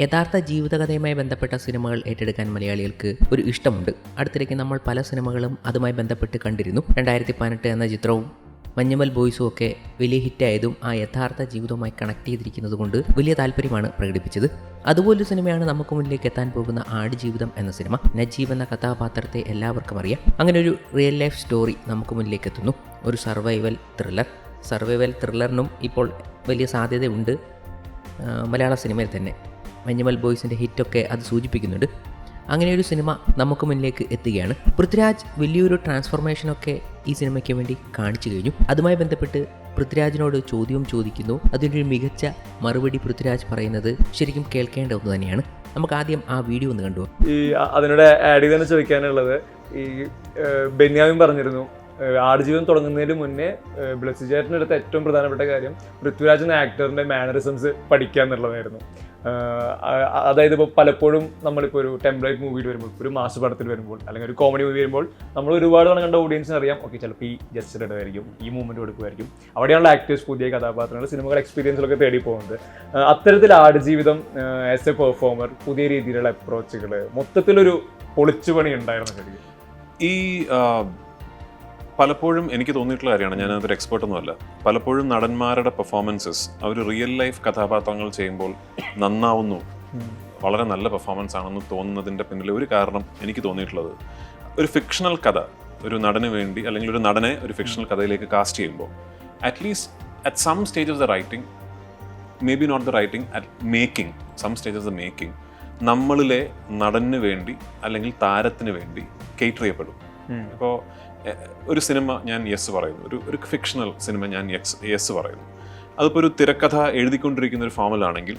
യഥാർത്ഥ ജീവിതകഥയുമായി ബന്ധപ്പെട്ട സിനിമകൾ ഏറ്റെടുക്കാൻ മലയാളികൾക്ക് ഒരു ഇഷ്ടമുണ്ട്. അടുത്തിടയ്ക്ക് നമ്മൾ പല സിനിമകളും അതുമായി ബന്ധപ്പെട്ട് കണ്ടിരുന്നു. രണ്ടായിരത്തി പതിനെട്ട് എന്ന ചിത്രവും മഞ്ഞുമൽ ബോയ്സും ഒക്കെ വലിയ ഹിറ്റായതും ആ യഥാർത്ഥ ജീവിതവുമായി കണക്ട് ചെയ്തിരിക്കുന്നത് കൊണ്ട് വലിയ താല്പര്യമാണ് പ്രകടിപ്പിച്ചത്. അതുപോലൊരു സിനിമയാണ് നമുക്ക് മുന്നിലേക്ക് എത്താൻ പോകുന്ന ആടുജീവിതം എന്ന സിനിമ. നജീബ് എന്ന കഥാപാത്രത്തെ എല്ലാവർക്കും അറിയാം. അങ്ങനെ ഒരു റിയൽ ലൈഫ് സ്റ്റോറി നമുക്ക് മുന്നിലേക്ക് എത്തുന്നു. ഒരു സർവൈവൽ ത്രില്ലർ സർവൈവൽ ത്രില്ലറിനും ഇപ്പോൾ വലിയ സാധ്യതയുണ്ട് മലയാള സിനിമയിൽ തന്നെ. മഞ്ഞുമൽ ബോയ്സിന്റെ ഹിറ്റൊക്കെ അത് സൂചിപ്പിക്കുന്നുണ്ട്. അങ്ങനെ ഒരു സിനിമ നമുക്ക് മുന്നിലേക്ക് എത്തുകയാണ്. പൃഥ്വിരാജ് വലിയൊരു ട്രാൻസ്ഫോർമേഷനൊക്കെ ഈ സിനിമയ്ക്ക് വേണ്ടി കാണിച്ചു കഴിഞ്ഞു. അതുമായി ബന്ധപ്പെട്ട് പൃഥ്വിരാജിനോട് ചോദ്യവും ചോദിക്കുന്നു. അതിനൊരു മികച്ച മറുപടി പൃഥ്വിരാജ് പറയുന്നത് ശരിക്കും കേൾക്കേണ്ട ഒന്ന് തന്നെയാണ്. നമുക്ക് ആദ്യം ആ വീഡിയോ ഒന്ന് കണ്ടു ഈ അതിനോട് ആഡ് ചെയ്ത് തന്നെ ചോദിക്കാനുള്ളത് ഈ ബെന്യാമിൻ പറഞ്ഞിരുന്നു. ആടുജീവിതം തുടങ്ങുന്നതിന് മുന്നേ ബ്ലസ്സി അടുത്ത ഏറ്റവും പ്രധാനപ്പെട്ട കാര്യം പൃഥ്വിരാജ് എന്ന മാനറിസംസ് പഠിക്കുക എന്നുള്ളതായിരുന്നു അതായത് ഇപ്പോൾ പലപ്പോഴും നമ്മളിപ്പോൾ ഒരു ടെംപ്ലേറ്റ് മൂവിയിൽ വരുമ്പോൾ ഒരു മാസ് പടത്തിൽ വരുമ്പോൾ അല്ലെങ്കിൽ ഒരു കോമഡി മൂവി വരുമ്പോൾ നമ്മൾ ഒരുപാട് തവണ കണ്ട ഓഡിയൻസിന് അറിയാം ഓക്കെ ചിലപ്പോൾ ഈ ജസ്റ്റ് ഇടുമായിരിക്കും ഈ മൂവ്മെന്റ് കൊടുക്കുമായിരിക്കും അവിടെയാണല്ലോ ആക്ടേഴ്സ് പുതിയ കഥാപാത്രങ്ങൾ സിനിമകൾ എക്സ്പീരിയൻസിലൊക്കെ തേടി പോകുന്നത്. അത്തരത്തിൽ ആടുജീവിതം ആസ് എ പെർഫോമർ പുതിയ രീതിയിലുള്ള അപ്രോച്ചുകൾ മൊത്തത്തിലൊരു പൊളിച്ചുപണി ഉണ്ടായിരുന്നു ശരിക്കും. ഈ പലപ്പോഴും എനിക്ക് തോന്നിയിട്ടുള്ള കാര്യമാണ് ഞാൻ അതൊരു എക്സ്പേർട്ട് ഒന്നുമല്ല പലപ്പോഴും നടന്മാരുടെ പെർഫോമൻസസ് അവർ റിയൽ ലൈഫ് കഥാപാത്രങ്ങൾ ചെയ്യുമ്പോൾ നന്നാവുന്നു. വളരെ നല്ല പെർഫോമൻസ് ആണെന്ന് തോന്നുന്നതിന്റെ പിന്നിൽ ഒരു കാരണം എനിക്ക് തോന്നിയിട്ടുള്ളത്. ഒരു ഫിക്ഷണൽ കഥ ഒരു നടന് വേണ്ടി അല്ലെങ്കിൽ ഒരു നടനെ ഒരു ഫിക്ഷണൽ കഥയിലേക്ക് കാസ്റ്റ് ചെയ്യുമ്പോൾ at least at some stage of the writing may be not the writing at making some stage of the making നമ്മളിലെ നടന് വേണ്ടി അല്ലെങ്കിൽ താരത്തിന് വേണ്ടി കേറ്റർ ചെയ്യപ്പെടും. ഇപ്പോൾ ഒരു സിനിമ ഞാൻ യെസ് പറയുന്നു. ഒരു ഒരു ഫിക്ഷണൽ സിനിമ ഞാൻ യെസ് യെസ് പറയുന്നു. അതിപ്പോൾ ഒരു തിരക്കഥ എഴുതിക്കൊണ്ടിരിക്കുന്ന ഒരു ഫോമിലാണെങ്കിൽ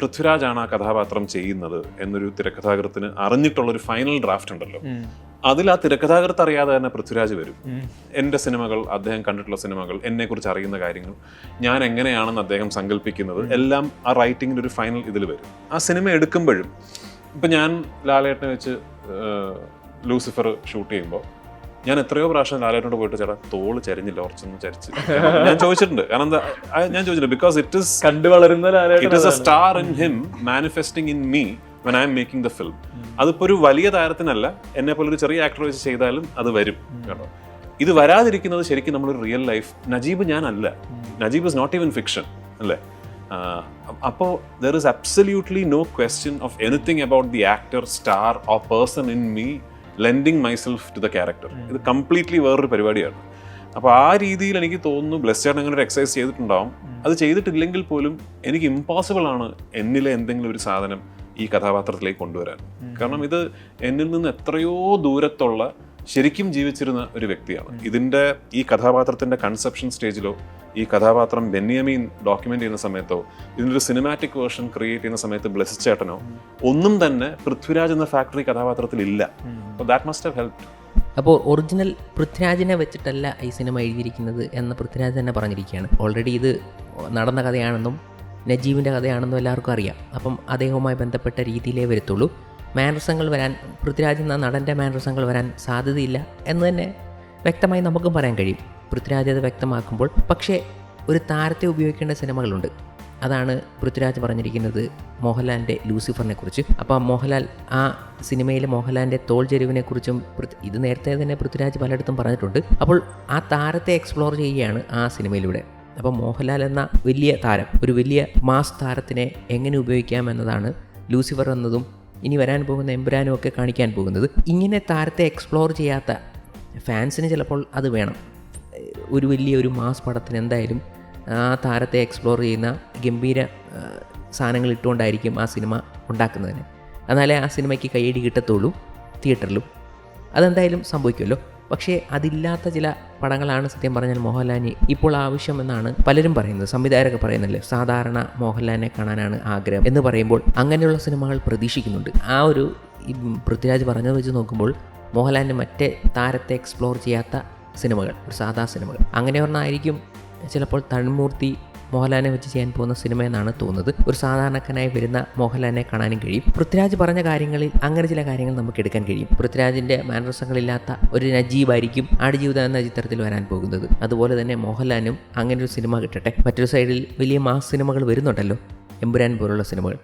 പൃഥ്വിരാജാണ് ആ കഥാപാത്രം ചെയ്യുന്നത് എന്നൊരു തിരക്കഥാകൃത്തിന് അറിഞ്ഞിട്ടുള്ള ഒരു ഫൈനൽ ഡ്രാഫ്റ്റ് ഉണ്ടല്ലോ അതിൽ ആ തിരക്കഥാകൃത്ത് അറിയാതെ തന്നെ പൃഥ്വിരാജ് വരും. എന്റെ സിനിമകൾ അദ്ദേഹം കണ്ടിട്ടുള്ള സിനിമകൾ എന്നെക്കുറിച്ച് അറിയുന്ന കാര്യങ്ങൾ ഞാൻ എങ്ങനെയാണെന്ന് അദ്ദേഹം സങ്കല്പിക്കുന്നത് എല്ലാം ആ റൈറ്റിങ്ങിന്റെ ഒരു ഫൈനൽ ഇതിൽ വരും. ആ സിനിമ എടുക്കുമ്പോഴും ഇപ്പം ഞാൻ ലാലേട്ടനെ വെച്ച് ലൂസിഫർ ഷൂട്ട് ചെയ്യുമ്പോൾ ഞാൻ എത്രയോ പ്രാവശ്യം ലാലേട്ടനോട് പോയിട്ട് ചേട്ടാ തോൾ ചരിഞ്ഞില്ല ഉറച്ചൊന്നും ചരിച്ച് ഞാൻ ചോദിച്ചിട്ടുണ്ട്. കാരണം എന്താ ഞാൻ ചോദിച്ചിട്ടുണ്ട്. ബിക്കോസ് ഇറ്റ് ഇസ് കണ്ടു വളരുന്ന it is a star in him manifesting in me when I am making the film അതിപ്പോൾ ഒരു വലിയ താരത്തിനല്ല എന്നെ പോലെ ഒരു ചെറിയ ആക്ടർ വെച്ച് ചെയ്താലും അത് വരും കേട്ടോ. ഇത് വരാതിരിക്കുന്നത് ശരിക്കും നമ്മളൊരു റിയൽ ലൈഫ് നജീബ് ഞാനല്ല. Najeeb is not even fiction അല്ലേ? അപ്പോൾ there is absolutely no question of anything about the actor star or person in me lending myself to the character ഇത് കംപ്ലീറ്റ്ലി വേറൊരു പരിപാടിയാണ്. അപ്പോൾ ആ രീതിയിൽ എനിക്ക് തോന്നുന്നു ബ്ലസ് ചേട്ടൻ അങ്ങനെ ഒരു എക്സസൈസ് ചെയ്തിട്ടുണ്ടാവും. അത് ചെയ്തിട്ടില്ലെങ്കിൽ പോലും എനിക്ക് ഇമ്പോസിബിൾ ആണ് എന്നിലെ എന്തെങ്കിലും ഒരു സാധനം ഈ കഥാപാത്രത്തിലേക്ക് കൊണ്ടുവരാൻ. കാരണം ഇത് എന്നിൽ നിന്ന് എത്രയോ ദൂരത്തുള്ള ശരിക്കും ജീവിച്ചിരുന്ന ഒരു വ്യക്തിയാണ്. ഇതിന്റെ ഈ കഥാപാത്രത്തിന്റെ കൺസെപ്ഷൻ സ്റ്റേജിലോ ഈ കഥാപാത്രം ബെന്യാമീൻ ഡോക്യുമെന്റ് ചെയ്യുന്ന സമയത്തോ ഇതിന്റെ ഒരു സിനിമാറ്റിക് വേർഷൻ ക്രിയേറ്റ് ചെയ്യുന്ന സമയത്ത് ബ്ലെസ് ചേട്ടനോ ഒന്നും തന്നെ പൃഥ്വിരാജ് എന്ന ഫാക്ടറി കഥാപാത്രത്തിൽ ഇല്ല അപ്പോൾ അപ്പോൾ ഒറിജിനൽ പൃഥ്വിരാജിനെ വെച്ചിട്ടല്ല ഈ സിനിമ എഴുതിയിരിക്കുന്നത് എന്ന് പൃഥ്വിരാജ് തന്നെ പറഞ്ഞിരിക്കുകയാണ്. ഓൾറെഡി ഇത് നടന്ന കഥയാണെന്നും നജീബിന്റെ കഥയാണെന്നും എല്ലാവർക്കും അറിയാം. അപ്പം അദ്ദേഹവുമായി ബന്ധപ്പെട്ട രീതിയിലേ വരത്തുള്ളൂ. മാനറസങ്ങൾ വരാൻ പൃഥ്വിരാജ് എന്ന നടന്റെ മാനറസങ്ങൾ വരാൻ സാധ്യതയില്ല എന്ന് തന്നെ വ്യക്തമായി നമുക്കും പറയാൻ കഴിയും. പൃഥ്വിരാജ് അത് വ്യക്തമാക്കുമ്പോൾ പക്ഷേ ഒരു താരത്തെ ഉപയോഗിക്കേണ്ട സിനിമകളുണ്ട്. അതാണ് പൃഥ്വിരാജ് പറഞ്ഞിരിക്കുന്നത് മോഹൻലാലിന്റെ ലൂസിഫറിനെ കുറിച്ച് അപ്പോൾ മോഹൻലാൽ ആ സിനിമയിലെ മോഹൻലാലിന്റെ തോൾ ചെരുവിനെ കുറിച്ചും ഇത് നേരത്തെ തന്നെ പൃഥ്വിരാജ് പലയിടത്തും പറഞ്ഞിട്ടുണ്ട്. അപ്പോൾ ആ താരത്തെ എക്സ്പ്ലോർ ചെയ്യുകയാണ് ആ സിനിമയിലൂടെ. അപ്പോൾ മോഹൻലാൽ എന്ന വലിയ താരം ഒരു വലിയ മാസ് താരത്തിനെ എങ്ങനെ ഉപയോഗിക്കാം എന്നതാണ് ലൂസിഫർ എന്നതും ഇനി വരാൻ പോകുന്ന എമ്പുരാനും ഒക്കെ കാണിക്കാൻ പോകുന്നത്. ഇങ്ങനെ താരത്തെ എക്സ്പ്ലോർ ചെയ്യാത്ത ഫാൻസിന് ചിലപ്പോൾ അത് വേണം. ഒരു വലിയ ഒരു മാസ് പടത്തിന് എന്തായാലും ആ താരത്തെ എക്സ്പ്ലോർ ചെയ്യുന്ന ഗംഭീര സാധനങ്ങൾ ഇട്ടുകൊണ്ടായിരിക്കും ആ സിനിമ ഉണ്ടാക്കുന്നതിന്. എന്നാലേ ആ സിനിമയ്ക്ക് കൈയടി കിട്ടത്തുള്ളൂ തിയേറ്ററിലും. അതെന്തായാലും സംഭവിക്കുമല്ലോ. പക്ഷേ അതില്ലാത്ത ചില പടങ്ങളാണ് സത്യം പറഞ്ഞാൽ മോഹൻലാലിന് ഇപ്പോൾ ആവശ്യമെന്നാണ് പലരും പറയുന്നത്. സംവിധായകരൊക്കെ പറയുന്നില്ലേ സാധാരണ മോഹൻലാലിനെ കാണാനാണ് ആഗ്രഹം എന്ന് പറയുമ്പോൾ അങ്ങനെയുള്ള സിനിമകൾ പ്രതീക്ഷിക്കുന്നുണ്ട്. ആ ഒരു പൃഥ്വിരാജ് പറഞ്ഞത് വെച്ച് നോക്കുമ്പോൾ മോഹൻലാലിന് മറ്റേ താരത്തെ എക്സ്പ്ലോർ ചെയ്യാത്ത സിനിമകൾ സാധാ സിനിമകൾ. അങ്ങനെ ഒന്നായിരിക്കും ചിലപ്പോൾ തൺമൂർത്തി മോഹൻലാലിനെ വെച്ച് ചെയ്യാൻ പോകുന്ന സിനിമ എന്നാണ് തോന്നുന്നത്. ഒരു സാധാരണക്കാരനായി വരുന്ന മോഹൻലാലിനെ കാണാനും കഴിയും. പൃഥ്വിരാജ് പറഞ്ഞ കാര്യങ്ങളിൽ അങ്ങനെ ചില കാര്യങ്ങൾ നമുക്ക് എടുക്കാൻ കഴിയും. പൃഥ്വിരാജിന്റെ മാനറസങ്ങളില്ലാത്ത ഒരു നജീബായിരിക്കും ആടുജീവിതം എന്ന ചിത്രത്തിൽ വരാൻ പോകുന്നത്. അതുപോലെ തന്നെ മോഹൻലാലിനും അങ്ങനെ ഒരു സിനിമ കിട്ടട്ടെ. മറ്റൊരു സൈഡിൽ വലിയ മാസ് സിനിമകൾ വരുന്നുണ്ടല്ലോ. എമ്പുരാൻ പോലുള്ള സിനിമകൾ.